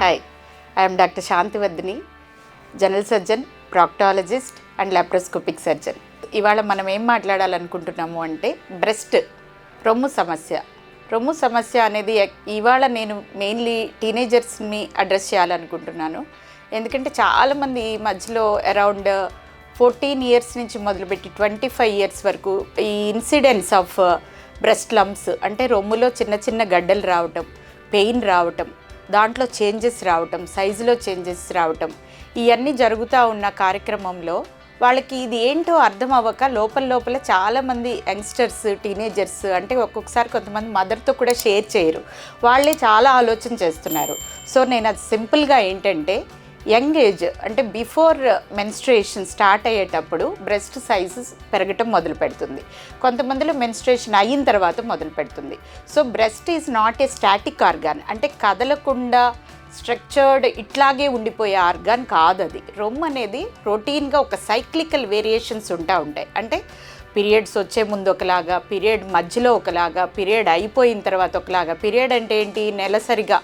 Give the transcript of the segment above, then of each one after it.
Hi I'm doctor Shantivardhini general surgeon proctologist and laparoscopic surgeon ఇవాళ మనం ఏం మాట్లాడాలనుకుంటున్నాము అంటే బ్రెస్ట్ రొమ్ము సమస్య. రొమ్ము సమస్య అనేది ఇవాళ నేను మెయిన్లీ టీనేజర్స్ని అడ్రస్ చేయాలనుకుంటున్నాను. ఎందుకంటే చాలామంది ఈ మధ్యలో అరౌండ్ ఫోర్టీన్ ఇయర్స్ నుంచి మొదలుపెట్టి ట్వంటీ ఫైవ్ ఇయర్స్ వరకు ఈ ఇన్సిడెంట్స్ ఆఫ్ బ్రెస్ట్ లంప్స్ అంటే రొమ్ములో చిన్న చిన్న గడ్డలు రావటం పెయిన్ రావటం దాంట్లో చేంజెస్ రావటం సైజులో చేంజెస్ రావటం ఇవన్నీ జరుగుతూ ఉన్న కార్యక్రమంలో వాళ్ళకి ఇది ఏంటో అర్థం అవ్వక లోపల లోపల చాలామంది యంగ్స్టర్స్ టీనేజర్స్ అంటే ఒక్కొక్కసారి కొంతమంది మదర్తో కూడా షేర్ చేయరు. వాళ్ళే చాలా ఆలోచన చేస్తున్నారు. సో నేను అది సింపుల్గా ఏంటంటే యంగ్ ఏజ్ అంటే బిఫోర్ మెన్స్ట్రేషన్ స్టార్ట్ అయ్యేటప్పుడు బ్రెస్ట్ సైజెస్ పెరగటం మొదలు పెడుతుంది కొంతమందిలో మెన్స్ట్రేషన్ అయిన తర్వాత మొదలు పెడుతుంది so breast is not a static organ అంటే కదలకుండా స్ట్రక్చర్డ్ ఇట్లాగే ఉండిపోయే ఆర్గాన్ కాదు అది రొమ్ము అనేది రొటీన్గా ఒక సైక్లికల్ వేరియేషన్స్ ఉంటా ఉంటాయి. అంటే పీరియడ్స్ వచ్చే ముందు ఒకలాగా పీరియడ్ మధ్యలో ఒకలాగా పీరియడ్ అయిపోయిన తర్వాత ఒకలాగా పీరియడ్ అంటే ఏంటి? నెలసరిగా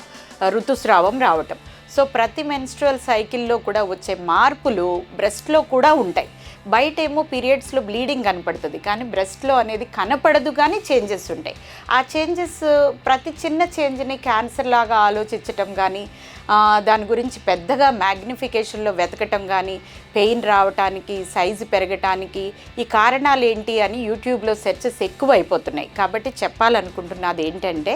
ఋతుస్రావం రావటం. సో ప్రతి మెన్స్ట్రువల్ సైకిల్లో కూడా వచ్చే మార్పులు బ్రెస్ట్లో కూడా ఉంటాయి. బయట ఏమో పీరియడ్స్లో బ్లీడింగ్ కనపడుతుంది. కానీ బ్రెస్ట్లో అనేది కనపడదు కానీ చేంజెస్ ఉంటాయి. ఆ చేంజెస్ ప్రతి చిన్న చేంజ్ని క్యాన్సర్ లాగా ఆలోచించటం కానీ దాని గురించి పెద్దగా మ్యాగ్నిఫికేషన్లో వెతకటం కానీ పెయిన్ రావటానికి సైజు పెరగటానికి ఈ కారణాలు ఏంటి అని యూట్యూబ్లో సెర్చెస్ ఎక్కువ అయిపోతున్నాయి కాబట్టి చెప్పాలనుకుంటున్నది ఏంటంటే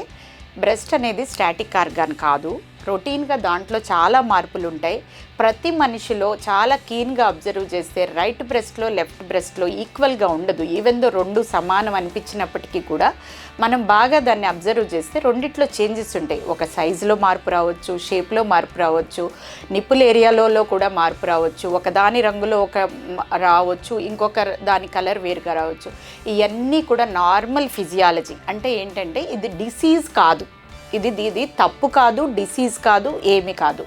బ్రెస్ట్ అనేది స్టాటిక్ ఆర్గాన్ కాదు. రొటీన్గా దాంట్లో చాలా మార్పులు ఉంటాయి ప్రతి మనిషిలో చాలా కీన్గా అబ్జర్వ్ చేస్తే రైట్ బ్రెస్ట్లో లెఫ్ట్ బ్రెస్ట్లో ఈక్వల్గా ఉండదు. ఈవెన్ దో రెండు సమానం అనిపించినప్పటికీ కూడా మనం బాగా దాన్ని అబ్జర్వ్ చేస్తే రెండిట్లో చేంజెస్ ఉంటాయి. ఒక సైజులో మార్పు రావచ్చు షేప్లో మార్పు రావచ్చు నిప్పుల ఏరియాలో కూడా మార్పు రావచ్చు ఒక దాని రంగులో ఒక రావచ్చు ఇంకొక దాని కలర్ వేరుగా రావచ్చు. ఇవన్నీ కూడా నార్మల్ ఫిజియాలజీ. అంటే ఏంటంటే ఇది డిసీజ్ కాదు. ఇది ఇది తప్పు కాదు డిసీజ్ కాదు ఏమి కాదు.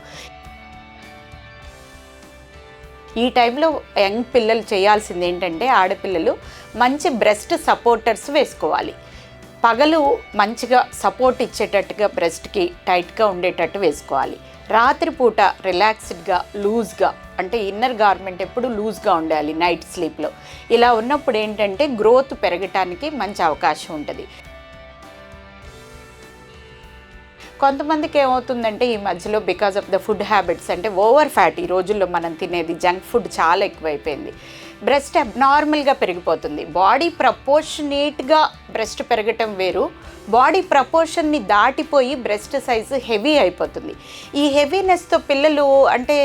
ఈ టైంలో యంగ్ పిల్లలు చేయాల్సింది ఏంటంటే ఆడపిల్లలు మంచి బ్రెస్ట్ సపోర్టర్స్ వేసుకోవాలి. పగలు మంచిగా సపోర్ట్ ఇచ్చేటట్టుగా బ్రెస్ట్కి టైట్గా ఉండేటట్టు వేసుకోవాలి. రాత్రిపూట రిలాక్స్డ్గా లూజ్గా అంటే ఇన్నర్ గార్మెంట్ ఎప్పుడు లూజ్గా ఉండాలి నైట్ స్లీప్లో ఇలా ఉన్నప్పుడు ఏంటంటే గ్రోత్ పెరగటానికి మంచి అవకాశం ఉంటుంది. కొంతమందికి ఏమవుతుందంటే ఈ మధ్యలో because of the food habits అంటే ఓవర్ ఫ్యాట్ ఈ రోజుల్లో మనం తినేది జంక్ ఫుడ్ చాలా ఎక్కువైపోయింది. బ్రెస్ట్ అబ్నార్మల్గా పెరిగిపోతుంది. బాడీ ప్రపోర్షనేట్గా బ్రెస్ట్ పెరగటం వేరు. బాడీ ప్రపోర్షన్ని దాటిపోయి బ్రెస్ట్ సైజు హెవీ అయిపోతుంది. ఈ హెవీనెస్తో పిల్లలు అంటే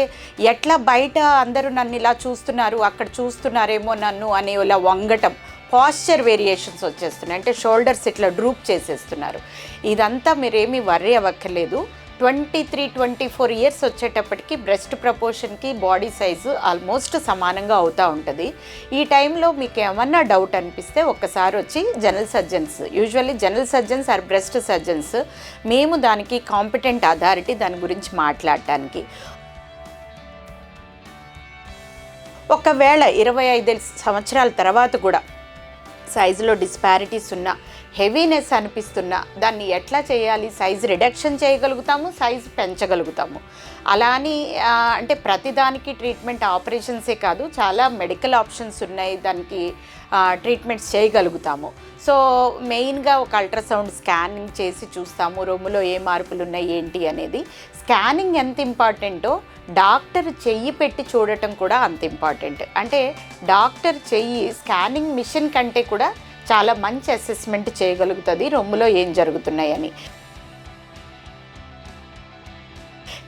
ఎట్లా బయట అందరూ నన్ను ఇలా చూస్తున్నారు అక్కడ చూస్తున్నారేమో నన్ను అనే ఇలా వంగటం. పాశ్చర్ వేరియేషన్స్ వచ్చేస్తున్నాయి. అంటే షోల్డర్స్ ఇట్లా డ్రూప్ చేసేస్తున్నారు. ఇదంతా మీరేమీ worry అవ్వక్కర్లేదు. Twenty three twenty four years వచ్చేటప్పటికి బ్రెస్ట్ ప్రపోర్షన్కి బాడీ సైజు ఆల్మోస్ట్ సమానంగా అవుతూ ఉంటుంది. ఈ టైంలో మీకు ఏమన్నా డౌట్ అనిపిస్తే ఒక్కసారి వచ్చి general surgeons usually general surgeons are breast surgeons మేము దానికి కాంపిటెంట్ అథారిటీ దాని గురించి మాట్లాడటానికి. ఒకవేళ ఇరవై ఐదు సంవత్సరాల తర్వాత కూడా సైజులో డిస్పారిటీస్ ఉన్నా హెవీనెస్ అనిపిస్తున్నా దాన్ని ఎట్లా చేయాలి? సైజ్ రిడక్షన్ చేయగలుగుతాము సైజ్ పెంచగలుగుతాము. అలా అని అంటే ప్రతిదానికి ట్రీట్మెంట్ ఆపరేషన్సే కాదు చాలా మెడికల్ ఆప్షన్స్ ఉన్నాయి దానికి ట్రీట్మెంట్స్ చేయగలుగుతాము. సో మెయిన్గా ఒక అల్ట్రాసౌండ్ స్కానింగ్ చేసి చూస్తాము రొమ్ములో ఏ మార్పులు ఉన్నాయి ఏంటి అనేది. స్కానింగ్ ఎంత ఇంపార్టెంటో డాక్టర్ చెయ్యి పెట్టి చూడటం కూడా అంత ఇంపార్టెంట్. అంటే డాక్టర్ చెయ్యి స్కానింగ్ మిషన్ కంటే కూడా చాలా మంచి అసెస్మెంట్ చేయగలుగుతుంది. రొమ్ములో ఏం జరుగుతున్నాయని.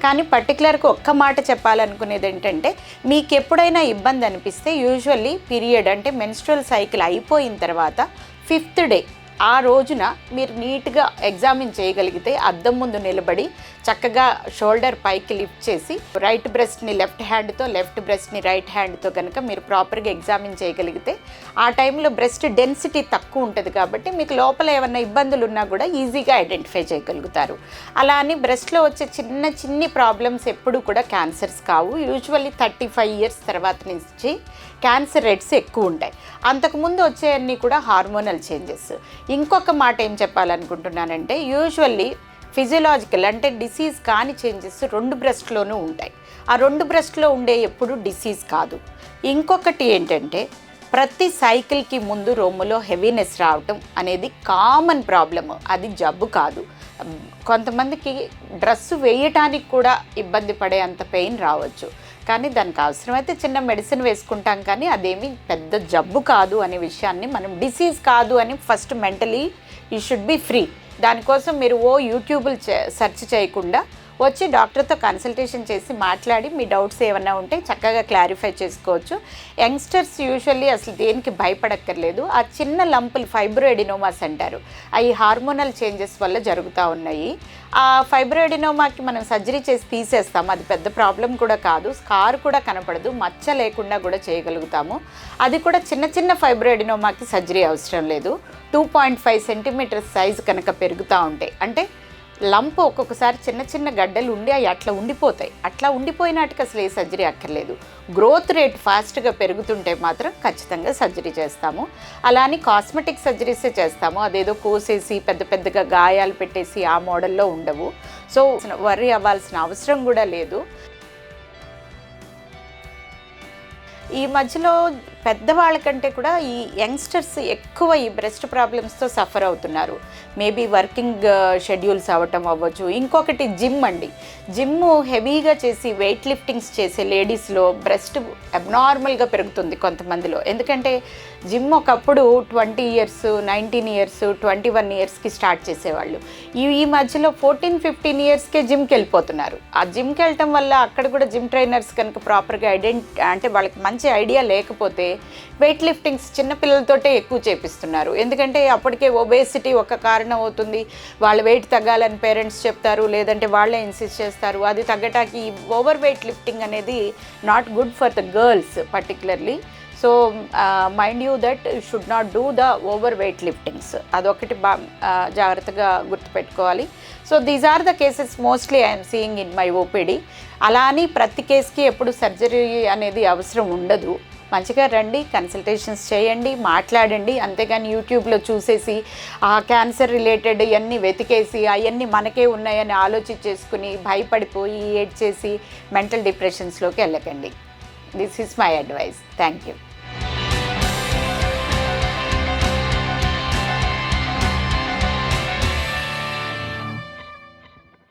కానీ పర్టికులర్గా ఒక్క మాట చెప్పాలనుకునేది ఏంటంటే మీకు ఎప్పుడైనా ఇబ్బంది అనిపిస్తే యూజువల్లీ పీరియడ్ అంటే మెన్స్ట్రల్ సైకిల్ అయిపోయిన తర్వాత ఫిఫ్త్ డే ఆ రోజున మీరు నీట్గా ఎగ్జామిన్ చేయగలిగితే అద్దం ముందు నిలబడి చక్కగా షోల్డర్ పైకి లిఫ్ట్ చేసి రైట్ బ్రెస్ట్ని లెఫ్ట్ హ్యాండ్తో లెఫ్ట్ బ్రెస్ట్ని రైట్ హ్యాండ్తో కనుక మీరు ప్రాపర్గా ఎగ్జామిన్ చేయగలిగితే ఆ టైంలో బ్రెస్ట్ డెన్సిటీ తక్కువ ఉంటుంది కాబట్టి మీకు లోపల ఏమైనా ఇబ్బందులు ఉన్నా కూడా ఈజీగా ఐడెంటిఫై చేయగలుగుతారు. అలా అని బ్రెస్ట్లో వచ్చే చిన్న చిన్ని ప్రాబ్లమ్స్ ఎప్పుడు కూడా క్యాన్సర్స్ కావు. యూజువల్లీ థర్టీ ఫైవ్ ఇయర్స్ తర్వాత నుంచి క్యాన్సర్ రేట్స్ ఎక్కువ ఉంటాయి. అంతకుముందు వచ్చేవన్నీ కూడా హార్మోనల్ చేంజెస్. ఇంకొక మాట ఏం చెప్పాలనుకుంటున్నానంటే యూజువల్లీ ఫిజియలాజికల్ అంటే డిసీజ్ కాని చేంజెస్ రెండు బ్రెస్ట్లోనూ ఉంటాయి. ఆ రెండు బ్రెస్ట్లో ఉండే ఎప్పుడు డిసీజ్ కాదు. ఇంకొకటి ఏంటంటే ప్రతి సైకిల్కి ముందు రొమ్ములో హెవీనెస్ రావటం అనేది కామన్ ప్రాబ్లమ్ అది జబ్బు కాదు. కొంతమందికి డ్రెస్ వేయటానికి కూడా ఇబ్బంది పడే అంత పెయిన్ రావచ్చు. కానీ దానికి అవసరమైతే చిన్న మెడిసిన్ వేసుకుంటాం కానీ అదేమి పెద్ద జబ్బు కాదు అనే విషయాన్ని మనం డిసీజ్ కాదు అని first mentally you should be free దానికోసం మీరు ఓ యూట్యూబ్లు సెర్చ్ చేయకుండా వచ్చి డాక్టర్తో కన్సల్టేషన్ చేసి మాట్లాడి మీ డౌట్స్ ఏమైనా ఉంటే చక్కగా క్లారిఫై చేసుకోవచ్చు. యంగ్స్టర్స్ యూజువల్లీ అసలు దేనికి భయపడక్కర్లేదు. ఆ చిన్న లంపులు ఫైబ్రోఎడినోమాస్ అంటారు. అవి హార్మోనల్ చేంజెస్ వల్ల జరుగుతూ ఉన్నాయి. ఆ ఫైబ్రోఎడినోమాకి మనం సర్జరీ చేసి తీసేస్తాం. అది పెద్ద ప్రాబ్లం కూడా కాదు. స్కార్ కూడా కనపడదు. మచ్చ లేకుండా కూడా చేయగలుగుతాము. అది కూడా చిన్న చిన్న ఫైబ్రోఎడినోమాకి సర్జరీ అవసరం లేదు. Two point five centimetres size కనుక పెరుగుతూ ఉంటాయి అంటే లంప్ ఒక్కొక్కసారి చిన్న చిన్న గడ్డలు ఉండి అవి అట్లా ఉండిపోతాయి. అట్లా ఉండిపోయినాటికి అసలు ఏ సర్జరీ అక్కర్లేదు. గ్రోత్ రేట్ ఫాస్ట్గా పెరుగుతుంటే మాత్రం ఖచ్చితంగా సర్జరీ చేస్తాము. అలా అని కాస్మెటిక్ సర్జరీసే చేస్తాము. అదేదో కోసేసి పెద్ద పెద్దగా గాయాలు పెట్టేసి ఆ మోడల్లో ఉండవు. సో వర్రీ అవ్వాల్సిన అవసరం కూడా లేదు. ఈ మధ్యలో పెద్దవాళ్ళకంటే కూడా ఈ యంగ్స్టర్స్ ఎక్కువ ఈ బ్రెస్ట్ ప్రాబ్లమ్స్తో సఫర్ అవుతున్నారు. మేబీ వర్కింగ్ షెడ్యూల్స్ అవ్వటం అవ్వచ్చు. ఇంకొకటి జిమ్ అండి. జిమ్ హెవీగా చేసి వెయిట్ లిఫ్టింగ్స్ చేసే లేడీస్లో బ్రెస్ట్ అబ్నార్మల్గా పెరుగుతుంది కొంతమందిలో. ఎందుకంటే జిమ్ ఒకప్పుడు twenty years nineteen years twenty one ఇయర్స్కి స్టార్ట్ చేసేవాళ్ళు. ఈ ఈ మధ్యలో ఫోర్టీన్ ఫిఫ్టీన్ ఇయర్స్కే జిమ్కి వెళ్ళిపోతున్నారు. ఆ జిమ్కి వెళ్ళటం వల్ల అక్కడ కూడా జిమ్ ట్రైనర్స్ కనుక ప్రాపర్గా ఐడెంటి అంటే వాళ్ళకి మంచి ఐడియా లేకపోతే వెయిట్ లిఫ్టింగ్స్ చిన్నపిల్లలతోటే ఎక్కువ చేపిస్తున్నారు. ఎందుకంటే అప్పటికే ఒబేసిటీ ఒక కారణం అవుతుంది. వాళ్ళ వెయిట్ తగ్గాలని పేరెంట్స్ చెప్తారు లేదంటే వాళ్ళే ఇన్సిస్ట్ చేస్తారు. అది తగ్గటానికి ఓవర్ వెయిట్ లిఫ్టింగ్ అనేది not good for the girls particularly so mind you that should not do the over weight liftings అదొకటి బా జాగ్రత్తగా గుర్తుపెట్టుకోవాలి. So these are the cases mostly I'm seeing in my OPD అలా అని ప్రతి కేసుకి ఎప్పుడు సర్జరీ అనేది అవసరం ఉండదు. మంచిగా రండి కన్సల్టేషన్స్ చేయండి మాట్లాడండి. అంతేగాని యూట్యూబ్లో చూసేసి ఆ క్యాన్సర్ రిలేటెడ్ ఇవన్నీ వెతికేసి అవన్నీ మనకే ఉన్నాయని ఆలోచించేసుకుని భయపడిపోయి ఏడ్ చేసి మెంటల్ డిప్రెషన్స్లోకి వెళ్ళకండి. This is my advice thank you